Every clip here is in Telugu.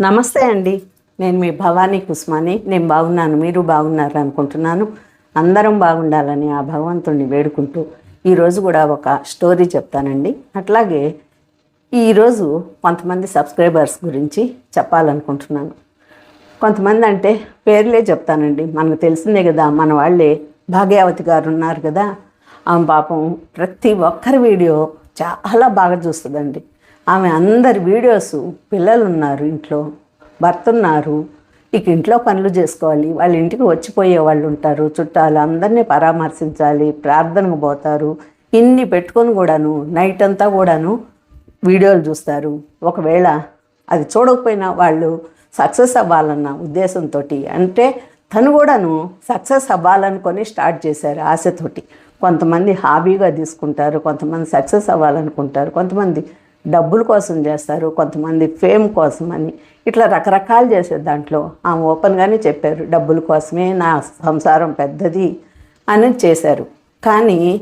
నమస్తే అండి. నేను మీ భవానీ కుస్మాని. నేను బాగున్నాను. మీరు బాగున్నారు అనుకుంటున్నాను. అందరం బాగుండాలని ఆ భగవంతుణ్ణి వేడుకుంటూ ఈరోజు కూడా ఒక స్టోరీ చెప్తానండి. అట్లాగే ఈరోజు కొంతమంది సబ్స్క్రైబర్స్ గురించి చెప్పాలనుకుంటున్నాను. కొంతమంది అంటే పేర్లే చెప్తానండి. మనకు తెలిసిందే కదా మన వాళ్ళే భాగ్యావతి గారు ఉన్నారు కదా. ఆమె పాపం ప్రతి ఒక్కరి వీడియో చాలా బాగా చూస్తుందండి. ఆమె అందరి వీడియోస్ పిల్లలు ఉన్నారు ఇంట్లో భర్త ఉన్నారు ఇక ఇంట్లో పనులు చేసుకోవాలి. వాళ్ళ ఇంటికి వచ్చిపోయే వాళ్ళు ఉంటారు. చుట్టాలు అందరినీ పరామర్శించాలి ప్రార్థనకు పోతారు. ఇన్ని పెట్టుకొని కూడాను నైట్ అంతా కూడాను వీడియోలు చూస్తారు. ఒకవేళ అది చూడకపోయినా వాళ్ళు సక్సెస్ అవ్వాలన్న ఉద్దేశంతో అంటే తను కూడాను సక్సెస్ అవ్వాలనుకొని స్టార్ట్ చేశారు ఆశతోటి. కొంతమంది హాబీగా తీసుకుంటారు కొంతమంది సక్సెస్ అవ్వాలనుకుంటారు కొంతమంది డబ్బుల కోసం చేస్తారు కొంతమంది ఫేమ్ కోసం అని. ఇట్లా రకరకాలు చేసే దాంట్లో. ఆమె ఓపెన్గానే చెప్పారు డబ్బుల కోసమే నా సంసారం పెద్దది అని చేశారు. కానీ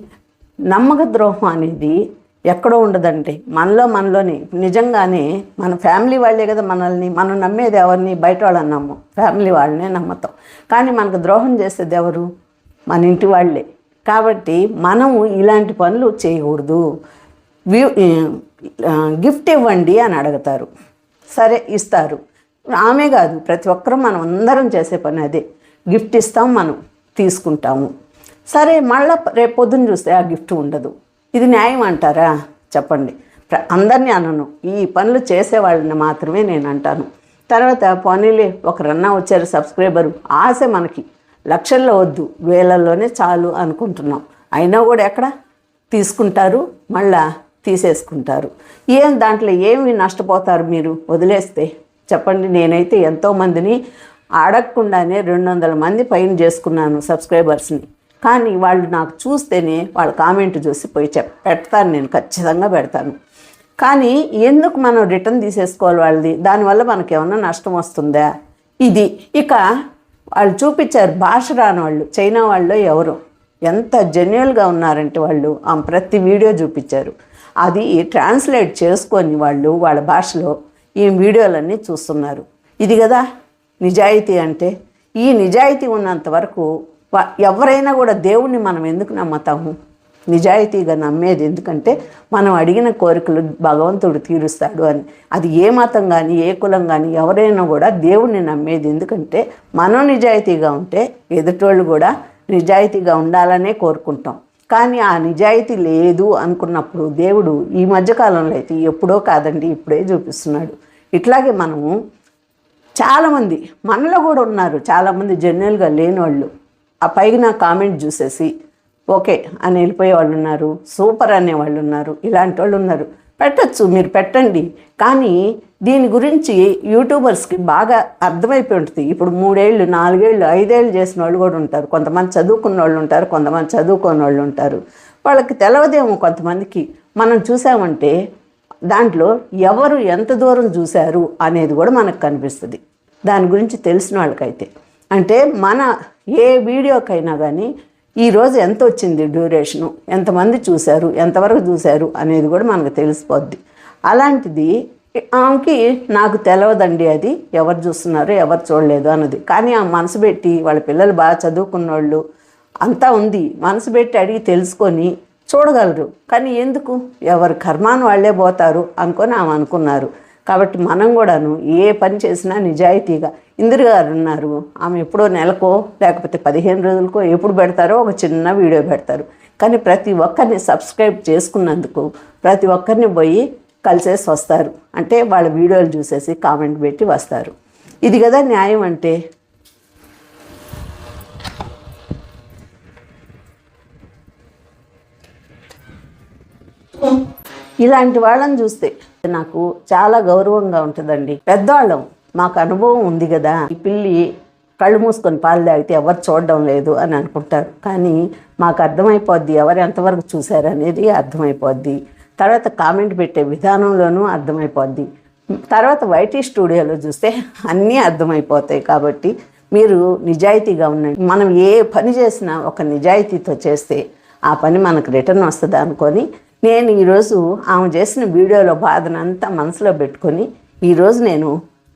నమ్మక ద్రోహం అనేది ఎక్కడో ఉండదండి. మనలో మనలోని. నిజంగానే మన ఫ్యామిలీ వాళ్ళే కదా మనల్ని. మనం నమ్మేది ఎవరిని? బయట వాళ్ళని నమ్ము. ఫ్యామిలీ వాళ్ళనే నమ్మతాం. కానీ మనకు ద్రోహం చేసేది ఎవరు? మన ఇంటి వాళ్ళే. కాబట్టి మనము ఇలాంటి పనులు చేయకూడదు. గిఫ్ట్ ఇవ్వండి అని అడుగుతారు. సరే ఇస్తారు. ఆమె కాదు ప్రతి ఒక్కరూ మనం అందరం చేసే పని అదే. గిఫ్ట్ ఇస్తాం మనం తీసుకుంటాము. సరే మళ్ళీ రేపు పొద్దున్న చూస్తే ఆ గిఫ్ట్ ఉండదు. ఇది న్యాయం అంటారా? చెప్పండి. ప్ర- అందరినీ అనను. ఈ పనులు చేసేవాళ్ళని మాత్రమే నేను అంటాను. తర్వాత పోనీలే ఒకరన్నా వచ్చారు సబ్స్క్రైబరు. ఆశ మనకి. లక్షల్లో వద్దు వేలల్లోనే చాలు అనుకుంటున్నాం. అయినా కూడా ఎక్కడ? తీసుకుంటారు మళ్ళా తీసేసుకుంటారు. ఏం దాంట్లో ఏమి నష్టపోతారు మీరు? వదిలేస్తే. చెప్పండి నేనైతే ఎంతోమందిని అడగకుండానే రెండు వందల మంది పైన చేసుకున్నాను సబ్స్క్రైబర్స్ని. కానీ వాళ్ళు నాకు చూస్తేనే వాళ్ళ కామెంట్ చూసి పోయి చెప్ పెడతాను నేను ఖచ్చితంగా పెడతాను. కానీ ఎందుకు మనం రిటర్న్ తీసేసుకోవాలి వాళ్ళది? దానివల్ల మనకి ఏమన్నా నష్టం వస్తుందా? ఇది. ఇక వాళ్ళు చూపించారు భాష రాని వాళ్ళు చైనా వాళ్ళు ఎవరు? ఎంత జెన్యున్గా ఉన్నారంటే వాళ్ళు. ప్రతి వీడియో చూపించారు. అది ట్రాన్స్లేట్ చేసుకొని వాళ్ళు వాళ్ళ భాషలో ఈ వీడియోలన్నీ చూస్తున్నారు. ఇది కదా నిజాయితీ అంటే. ఈ నిజాయితీ ఉన్నంత వరకు ఎవరైనా కూడా దేవుణ్ణి మనం ఎందుకు నమ్ముతాము? నిజాయితీగా నమ్మేది ఎందుకంటే మనం అడిగిన కోరికలు భగవంతుడు తీరుస్తాడు అని. అది ఏ మతం కానీ ఏ కులం కానీ ఎవరైనా కూడా దేవుణ్ణి నమ్మేది ఎందుకంటే మనం నిజాయితీగా ఉంటే ఎదుటోళ్ళు కూడా నిజాయితీగా ఉండాలనే కోరుకుంటాం. కానీ ఆ నిజాయితీ లేదు అనుకున్నప్పుడు దేవుడు ఈ మధ్యకాలంలో అయితే ఎప్పుడో కాదండి ఇప్పుడే చూపిస్తున్నాడు. ఇట్లాగే మనము చాలామంది మనలో కూడా ఉన్నారు చాలామంది జనరల్గా లేని వాళ్ళు ఆ పైన కామెంట్ చూసేసి ఓకే అని వెళ్ళిపోయే వాళ్ళు ఉన్నారు సూపర్ అనే వాళ్ళు ఉన్నారు ఇలాంటి వాళ్ళు ఉన్నారు. పెట్టచ్చు మీరు పెట్టండి. కానీ దీని గురించి యూట్యూబర్స్కి బాగా అర్థమైపోయి ఉంటుంది. ఇప్పుడు మూడేళ్ళు నాలుగేళ్ళు ఐదేళ్ళు చేసిన వాళ్ళు కూడా ఉంటారు. కొంతమంది చదువుకున్న వాళ్ళు ఉంటారు కొంతమంది చదువుకోని వాళ్ళు ఉంటారు. వాళ్ళకి తెలవదేమో కొంతమందికి. మనం చూసామంటే దాంట్లో ఎవరు ఎంత దూరం చూశారు అనేది కూడా మనకు కనిపిస్తుంది. దాని గురించి తెలిసిన వాళ్ళకైతే. అంటే మన ఏ వీడియోకైనా కానీ ఈరోజు ఎంత వచ్చింది డ్యూరేషను ఎంతమంది చూశారు? ఎంతవరకు చూశారు? అనేది కూడా మనకు తెలిసిపోద్ది. అలాంటిది ఆమెకి నాకు తెలియదండి అది. ఎవరు చూస్తున్నారు ఎవరు చూడలేదు అన్నది. కానీ ఆ మనసు పెట్టి వాళ్ళ పిల్లలు బాగా చదువుకున్న వాళ్ళు అంతా ఉంది. మనసు పెట్టి అడిగి తెలుసుకొని చూడగలరు. కానీ ఎందుకు? ఎవరు కర్మాను వాళ్ళే పోతారు అనుకొని ఆమె అనుకున్నారు. కాబట్టి మనం కూడాను ఏ పని చేసినా నిజాయితీగా. ఇందిర గారు ఉన్నారు. ఆమె ఎప్పుడో నెలకో లేకపోతే పదిహేను రోజులకో ఎప్పుడు పెడతారో ఒక చిన్న వీడియో పెడతారు. కానీ ప్రతి ఒక్కరిని సబ్స్క్రైబ్ చేసుకున్నందుకు ప్రతి ఒక్కరిని పోయి కలిసేసి వస్తారు. అంటే వాళ్ళ వీడియోలు చూసేసి కామెంట్ పెట్టి వస్తారు. ఇది కదా న్యాయం అంటే? ఇలాంటి వాళ్ళని చూస్తే నాకు చాలా గౌరవంగా ఉంటుందండి. పెద్దవాళ్ళం మాకు అనుభవం ఉంది కదా. ఈ పిల్లి కళ్ళు మూసుకొని పాలు తాగితే ఎవరు చూడడం లేదు అని అనుకుంటారు. కానీ మాకు అర్థమైపోద్ది ఎవరు ఎంతవరకు చూశారు అనేది అర్థమైపోద్ది. తర్వాత కామెంట్ పెట్టే విధానంలోనూ అర్థమైపోద్ది. తర్వాత వైటీ స్టూడియోలో చూస్తే అన్నీ అర్థమైపోతాయి కాబట్టి మీరు నిజాయితీగా ఉండండి. మనం ఏ పని చేసినా ఒక నిజాయితీతో చేస్తే ఆ పని మనకు రిటర్న్ వస్తుంది అనుకొని నేను ఈరోజు ఆమె చేసిన వీడియోలో బాధనంతా మనసులో పెట్టుకొని ఈరోజు నేను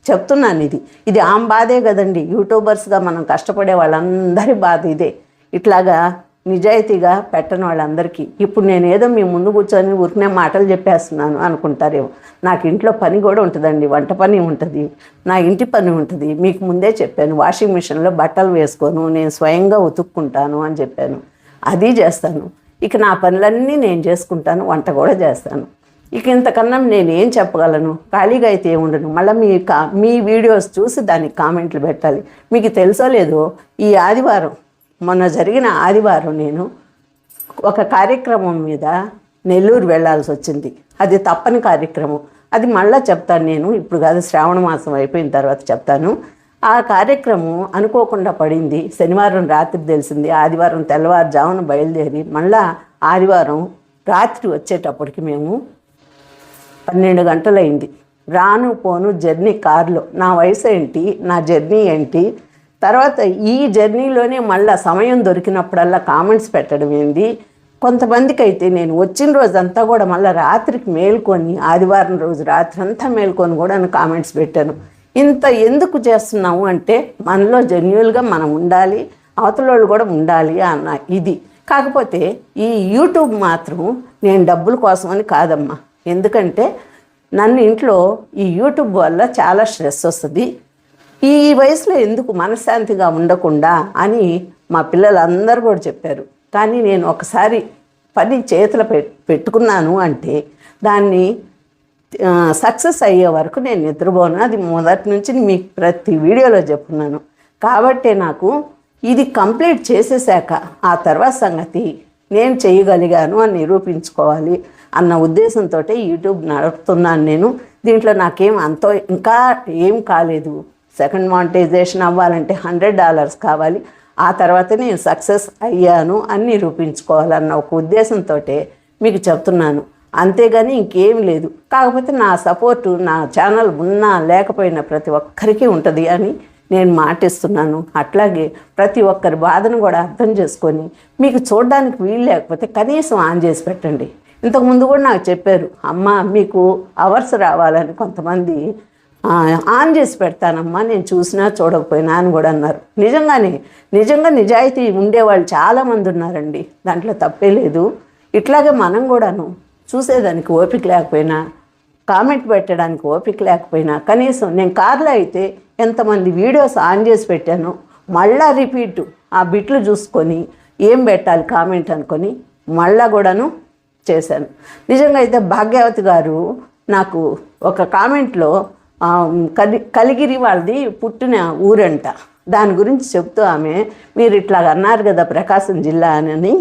చెప్తున్నాను ఇది. ఇది ఆమె బాధే కదండి. యూట్యూబర్స్గా మనం కష్టపడే వాళ్ళందరి బాధ ఇదే. ఇట్లాగా నిజాయితీగా పెట్టని వాళ్ళందరికీ. ఇప్పుడు నేను ఏదో మీ ముందు కూర్చొని ఊరికనే మాటలు చెప్పేస్తున్నాను అనుకుంటారేమో. నాకు ఇంట్లో పని కూడా ఉంటుందండి. వంట పని ఉంటుంది. నా ఇంటి పని ఉంటుంది. మీకు ముందే చెప్పాను. వాషింగ్ మిషన్లో బట్టలు వేసుకోను. నేను స్వయంగా ఉతుక్కుంటాను అని చెప్పాను. అది చేస్తాను. ఇక నా పనులన్నీ నేను చేసుకుంటాను వంట కూడా చేస్తాను. ఇక ఇంతకన్నా నేను ఏం చెప్పగలను? ఖాళీగా అయితే ఏముండను మళ్ళీ మీ కా మీ వీడియోస్ చూసి దానికి కామెంట్లు పెట్టాలి. మీకు తెలుసో లేదో ఈ ఆదివారం మొన్న జరిగిన ఆదివారం నేను ఒక కార్యక్రమం మీద నెల్లూరు వెళ్ళాల్సి వచ్చింది. అది తప్పని కార్యక్రమం. అది మళ్ళీ చెప్తాను నేను. ఇప్పుడు కాదు శ్రావణ మాసం అయిపోయిన తర్వాత చెప్తాను. ఆ కార్యక్రమం అనుకోకుండా పడింది. శనివారం రాత్రి తెలిసింది. ఆదివారం తెల్లవారుజామున బయలుదేరి మళ్ళా ఆదివారం రాత్రి వచ్చేటప్పటికి మేము పన్నెండు గంటలైంది. రాను పోను జర్నీ కారులో. నా వయసు ఏంటి? నా జర్నీ ఏంటి? తర్వాత ఈ జర్నీలోనే మళ్ళీ సమయం దొరికినప్పుడల్లా కామెంట్స్ పెట్టడం ఏంది? కొంతమందికి అయితే నేను వచ్చిన రోజంతా కూడా మళ్ళీ రాత్రికి మేల్కొని ఆదివారం రోజు రాత్రి అంతా మేల్కొని కూడా కామెంట్స్ పెట్టాను. ఇంత ఎందుకు చేస్తున్నాము అంటే మనలో జెన్యున్గా మనం ఉండాలి అవతల వాళ్ళు కూడా ఉండాలి అన్న ఇది. కాకపోతే ఈ యూట్యూబ్ మాత్రం నేను డబ్బుల కోసమని కాదమ్మా. ఎందుకంటే నన్ను ఇంట్లో ఈ యూట్యూబ్ వల్ల చాలా స్ట్రెస్ వస్తుంది. ఈ వయసులో ఎందుకు మనశ్శాంతిగా ఉండకుండా అని మా పిల్లలందరూ కూడా చెప్పారు. కానీ నేను ఒకసారి పని చేతులు పెట్టుకున్నాను అంటే దాన్ని సక్సెస్ అయ్యే వరకు నేను నిద్రపోను. అది మొదటి నుంచి మీకు ప్రతి వీడియోలో చెప్తున్నాను కాబట్టి నాకు ఇది కంప్లీట్ చేసేసాక ఆ తర్వాత సంగతి నేను చేయగలిగాను అని నిరూపించుకోవాలి అన్న ఉద్దేశంతో యూట్యూబ్ నడుపుతున్నాను నేను. దీంట్లో నాకేం అంతో ఇంకా ఏం కాలేదు. సెకండ్ మానిటైజేషన్ అవ్వాలంటే హండ్రెడ్ డాలర్స్ కావాలి. ఆ తర్వాత నేను సక్సెస్ అయ్యాను అని నిరూపించుకోవాలన్న ఒక ఉద్దేశంతో మీకు చెప్తున్నాను. అంతేగాని ఇంకేం లేదు. కాకపోతే నా సపోర్టు నా ఛానల్ ఉన్నా లేకపోయినా ప్రతి ఒక్కరికి ఉంటుంది అని నేను మాటిస్తున్నాను. అట్లాగే ప్రతి ఒక్కరి బాధను కూడా అర్థం చేసుకొని మీకు చూడడానికి వీలు లేకపోతే కనీసం ఆన్ చేసి పెట్టండి. ఇంతకుముందు కూడా నాకు చెప్పారు అమ్మ మీకు అవర్స్ రావాలని కొంతమంది ఆన్ చేసి పెడతానమ్మా నేను చూసినా చూడకపోయినా అని కూడా అన్నారు. నిజంగానే నిజంగా నిజాయితీ ఉండేవాళ్ళు చాలామంది ఉన్నారండి. దాంట్లో తప్పే లేదు. ఇట్లాగే మనం కూడాను చూసేదానికి ఓపిక లేకపోయినా కామెంట్ పెట్టడానికి ఓపిక లేకపోయినా కనీసం నేను కార్లో అయితే ఎంతమంది వీడియోస్ ఆన్ చేసి పెట్టాను మళ్ళా రిపీట్ ఆ బిట్లు చూసుకొని ఏం పెట్టాలి కామెంట్ అనుకొని మళ్ళా కూడాను చేశాను. నిజంగా అయితే భాగ్యవతి గారు నాకు ఒక కామెంట్లో కలి కలిగిరి వాళ్ళది పుట్టిన ఊరంట. దాని గురించి చెప్తూ ఆమె మీరు ఇట్లా అన్నారు కదా ప్రకాశం జిల్లా అని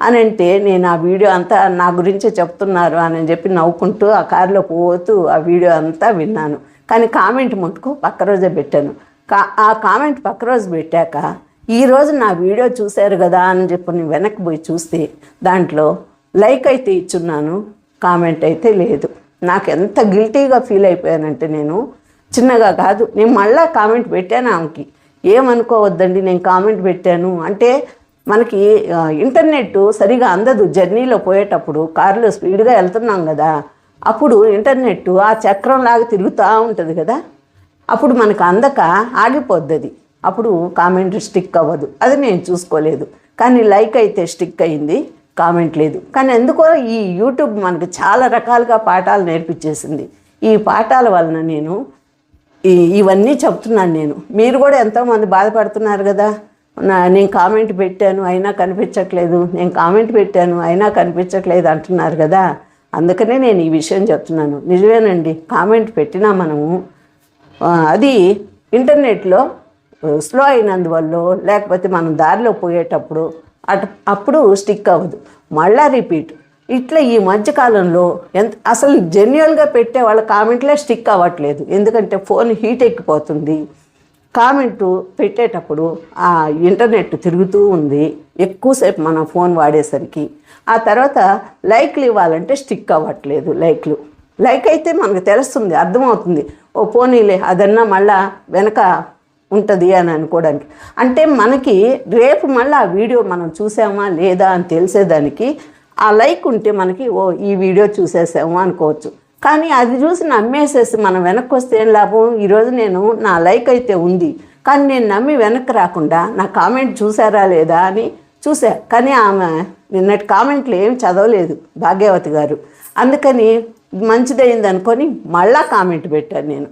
అని అంటే నేను ఆ వీడియో అంతా నా గురించే చెప్తున్నారు అని చెప్పి నవ్వుకుంటూ ఆ కారులో పోతూ ఆ వీడియో అంతా విన్నాను. కానీ కామెంట్ మటుకు పక్క రోజే పెట్టాను. కా ఆ కామెంట్ పక్క రోజు పెట్టాక ఈ రోజు నా వీడియో చూశారు కదా అని చెప్పి నేను వెనక్కి పోయి చూస్తే దాంట్లో లైక్ అయితే ఇచ్చున్నాను కామెంట్ అయితే లేదు. నాకు ఎంత గిల్టీగా ఫీల్ అయిపోయానంటే నేను చిన్నగా కాదు నేను మళ్ళా కామెంట్ పెట్టాను ఆమెకి. ఏమనుకోవద్దండి నేను కామెంట్ పెట్టాను అంటే మనకి ఇంటర్నెట్ సరిగా అందదు. జర్నీలో పోయేటప్పుడు కారులో స్పీడ్గా వెళ్తున్నాం కదా అప్పుడు ఇంటర్నెట్ ఆ చక్రం లాగా తిరుగుతూ ఉంటుంది కదా అప్పుడు మనకు అందక ఆగిపోద్ది అది అప్పుడు కామెంట్ స్టిక్ అవ్వదు. అది నేను చూసుకోలేదు. కానీ లైక్ అయితే స్టిక్ అయింది కామెంట్ లేదు. కానీ ఎందుకో ఈ యూట్యూబ్ మనకు చాలా రకాలుగా పాఠాలు నేర్పించేసింది. ఈ పాఠాల వలన నేను ఈ ఇవన్నీ చెప్తున్నాను నేను. మీరు కూడా ఎంతోమంది బాధపడుతున్నారు కదా. నా నేను కామెంట్ పెట్టాను అయినా కనిపించట్లేదు. నేను కామెంట్ పెట్టాను అయినా కనిపించట్లేదు అంటున్నారు కదా. అందుకనే నేను ఈ విషయం చెప్తున్నాను. నిజమేనండి. కామెంట్ పెట్టినా మనము అది ఇంటర్నెట్లో స్లో అయినందువల్ల లేకపోతే మనం దారిలో పోయేటప్పుడు అటు అప్పుడు స్టిక్ అవ్వదు. మళ్ళా రిపీట్ ఇట్లా ఈ మధ్యకాలంలో ఎంత అసలు జెన్యువల్గా పెట్టే వాళ్ళ కామెంట్లే స్టిక్ అవ్వట్లేదు. ఎందుకంటే ఫోన్ హీట్ ఎక్కిపోతుంది. కామెంటు పెట్టేటప్పుడు ఆ ఇంటర్నెట్ తిరుగుతూ ఉంది. ఎక్కువసేపు మనం ఫోన్ వాడేసరికి. ఆ తర్వాత లైక్లు ఇవ్వాలంటే స్టిక్ అవ్వట్లేదు లైక్లు. లైక్ అయితే మనకు తెలుస్తుంది అర్థమవుతుంది. ఓ పోనీలే అదన్నా మళ్ళా వెనక ఉంటుంది అని అనుకోవడానికి. అంటే మనకి రేపు మళ్ళీ ఆ వీడియో మనం చూసామా లేదా అని తెలిసేదానికి ఆ లైక్ ఉంటే మనకి ఓ ఈ వీడియో చూసేసాము అనుకోవచ్చు. కానీ అది చూసి నమ్మేసేసి మనం వెనక్కి వస్తే ఏం లాభం? ఈరోజు నేను నా లైక్ అయితే ఉంది. కానీ నేను నమ్మి వెనక్కి రాకుండా నా కామెంట్ చూసారా లేదా అని చూసా. కానీ ఆమె నిన్నటి కామెంట్లు ఏమి చదవలేదు భాగ్యవతి గారు. అందుకని మంచిదైంది అనుకొని మళ్ళా కామెంట్ పెట్టాను నేను.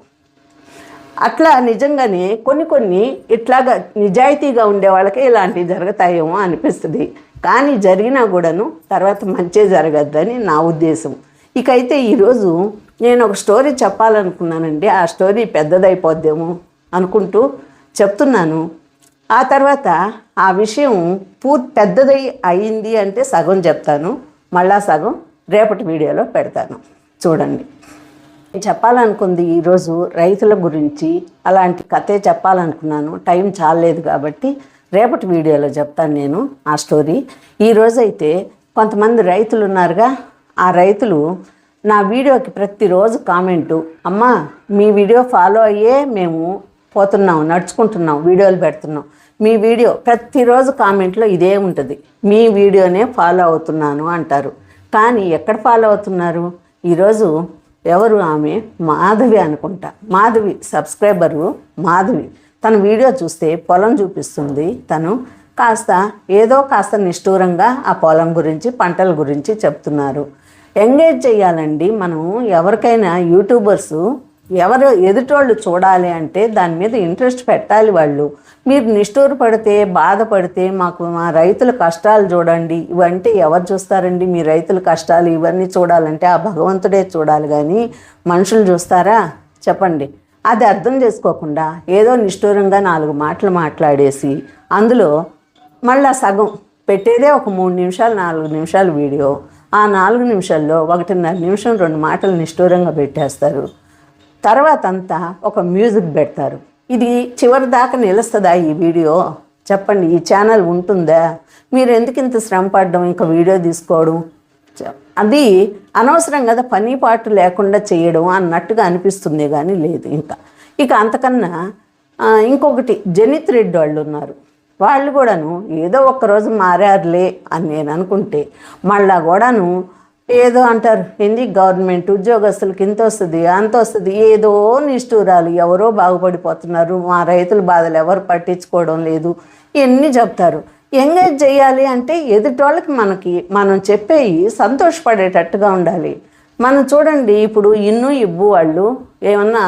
అట్లా నిజంగానే కొన్ని కొన్ని ఇట్లాగా నిజాయితీగా ఉండే వాళ్ళకే ఇలాంటివి జరుగుతాయేమో అనిపిస్తుంది. కానీ జరిగినా కూడాను తర్వాత మంచి జరగద్దని నా ఉద్దేశం. ఇకైతే ఈరోజు నేను ఒక స్టోరీ చెప్పాలనుకున్నానండి. ఆ స్టోరీ పెద్దదైపోద్దేమో అనుకుంటూ చెప్తున్నాను. ఆ తర్వాత ఆ విషయం పూర్తి పెద్దదై అయింది అంటే సగం చెప్తాను. మళ్ళా సగం రేపటి వీడియోలో పెడతాను. చూడండి. చెప్పాలనుకుంది ఈరోజు రైతుల గురించి అలాంటి కథే చెప్పాలనుకున్నాను. టైం చాలేదు కాబట్టి రేపటి వీడియోలో చెప్తాను నేను ఆ స్టోరీ. ఈరోజు అయితే కొంతమంది రైతులు ఉన్నారుగా ఆ రైతులు నా వీడియోకి ప్రతిరోజు కామెంటు అమ్మా మీ వీడియో ఫాలో అయ్యే మేము పోతున్నాం నడుచుకుంటున్నాం వీడియోలు పెడుతున్నాం. మీ వీడియో ప్రతిరోజు కామెంట్లో ఇదే ఉంటుంది. మీ వీడియోనే ఫాలో అవుతున్నాను అంటారు. కానీ ఎక్కడ ఫాలో అవుతున్నారు? ఈరోజు ఎవరు? ఆమె మాధవి అనుకుంటా. మాధవి సబ్స్క్రైబరు మాధవి. తన వీడియో చూస్తే పొలం చూపిస్తుంది. తను కాస్త ఏదో కాస్త నిష్ఠూరంగా ఆ పొలం గురించి పంటల గురించి చెప్తున్నారు. ఎంగేజ్ చేయాలండి మనం ఎవరికైనా యూట్యూబర్సు ఎవరు ఎదుటోళ్ళు చూడాలి అంటే దాని మీద ఇంట్రెస్ట్ పెట్టాలి వాళ్ళు. మీరు నిష్ఠూరు పడితే బాధపడితే మాకు మా రైతుల కష్టాలు చూడండి. ఇవంటే ఎవరు చూస్తారండి? మీ రైతుల కష్టాలు ఇవన్నీ చూడాలంటే ఆ భగవంతుడే చూడాలి. కానీ మనుషులు చూస్తారా? చెప్పండి. అది అర్థం చేసుకోకుండా ఏదో నిష్ఠూరంగా నాలుగు మాటలు మాట్లాడేసి అందులో మళ్ళా సగం పెట్టేదే ఒక మూడు నిమిషాలు నాలుగు నిమిషాలు వీడియో. ఆ నాలుగు నిమిషాల్లో ఒకటిన్నర నిమిషం రెండు మాటలు నిష్ఠూరంగా పెట్టేస్తారు. తర్వాత అంతా ఒక మ్యూజిక్ పెడతారు. ఇది చివరి దాకా నిలుస్తుందా ఈ వీడియో? చెప్పండి ఈ ఛానల్ ఉంటుందా? మీరు ఎందుకు ఇంత శ్రమ పడడం ఇంకా వీడియో తీసుకోవడం? అది అనవసరం కదా పని పాటు లేకుండా చేయడం అన్నట్టుగా అనిపిస్తుంది కానీ లేదు ఇంకా. ఇక అంతకన్నా ఇంకొకటి జనిత్ రెడ్డి వాళ్ళు ఉన్నారు. వాళ్ళు కూడాను ఏదో ఒక్కరోజు మారారులే అని నేను అనుకుంటే మళ్ళా కూడాను ఏదో అంటారు ఏంది? గవర్నమెంట్ ఉద్యోగస్తులకి ఇంత వస్తుంది అంత వస్తుంది ఏదో నిష్ఠూరాలు ఎవరో బాగుపడిపోతున్నారు మా రైతుల బాధలు ఎవరు పట్టించుకోవడం లేదు ఇవన్నీ చెప్తారు. ఎంగేజ్ చేయాలి అంటే ఎదుటోళ్ళకి మనకి మనం చెప్పేవి సంతోషపడేటట్టుగా ఉండాలి. మనం చూడండి ఇప్పుడు ఇన్ను ఇబ్బు వాళ్ళు ఏమన్నా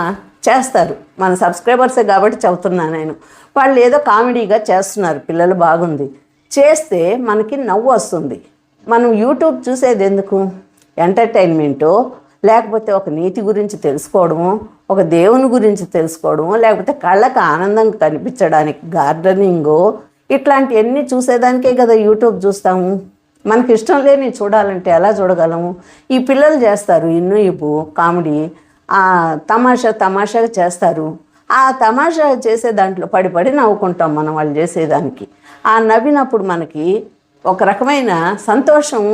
చేస్తారు. మన సబ్స్క్రైబర్సే కాబట్టి చెబుతున్నా నేను. వాళ్ళు ఏదో కామెడీగా చేస్తున్నారు. పిల్లలు బాగుంది. చేస్తే మనకి నవ్వు వస్తుంది. మనం యూట్యూబ్ చూసేది ఎందుకు? ఎంటర్టైన్మెంటో లేకపోతే ఒక నీతి గురించి తెలుసుకోవడము ఒక దేవుని గురించి తెలుసుకోవడము లేకపోతే కళ్ళకు ఆనందం కనిపించడానికి గార్డెనింగు ఇట్లాంటివన్నీ చూసేదానికే కదా యూట్యూబ్ చూస్తాము. మనకి ఇష్టం లేని చూడాలంటే ఎలా చూడగలము? ఈ పిల్లలు చేస్తారు. ఇన్ను ఇప్పు కామెడీ తమాషా తమాషాగా చేస్తారు. ఆ తమాషా చేసే దాంట్లో పడి పడి నవ్వుకుంటాం మనం వాళ్ళు చేసేదానికి. ఆ నవ్వినప్పుడు మనకి ఒక రకమైన సంతోషం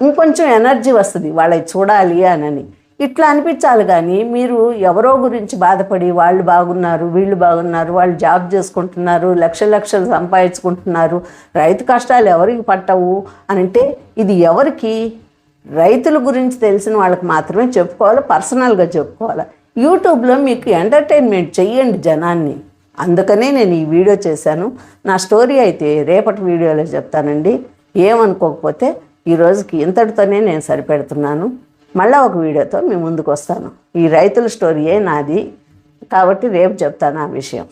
ఇంకొంచెం ఎనర్జీ వస్తుంది. వాళ్ళకి చూడాలి అనని. ఇట్లా అనిపించాలి కానీ మీరు ఎవరో గురించి బాధపడి వాళ్ళు బాగున్నారు వీళ్ళు బాగున్నారు వాళ్ళు జాబ్ చేసుకుంటున్నారు లక్ష లక్షలు సంపాదించుకుంటున్నారు రైతు కష్టాలు ఎవరికి పట్టవు అని అంటే ఇది ఎవరికి రైతుల గురించి తెలిసిన వాళ్ళకి మాత్రమే చెప్పుకోవాలి పర్సనల్గా చెప్పుకోవాలి. యూట్యూబ్లో మీకు ఎంటర్టైన్మెంట్ చెయ్యండి జనాన్ని. అందుకనే నేను ఈ వీడియో చేశాను. నా స్టోరీ అయితే రేపటి వీడియోలో చెప్తానండి. ఏమనుకోకపోతే ఈ రోజుకి ఇంతటితోనే నేను సరిపెడుతున్నాను. మళ్ళీ ఒక వీడియోతో మీ ముందుకు వస్తాను. ఈ రైతుల స్టోరీయే నాది. కాబట్టి రేపు చెప్తాను ఆ విషయం.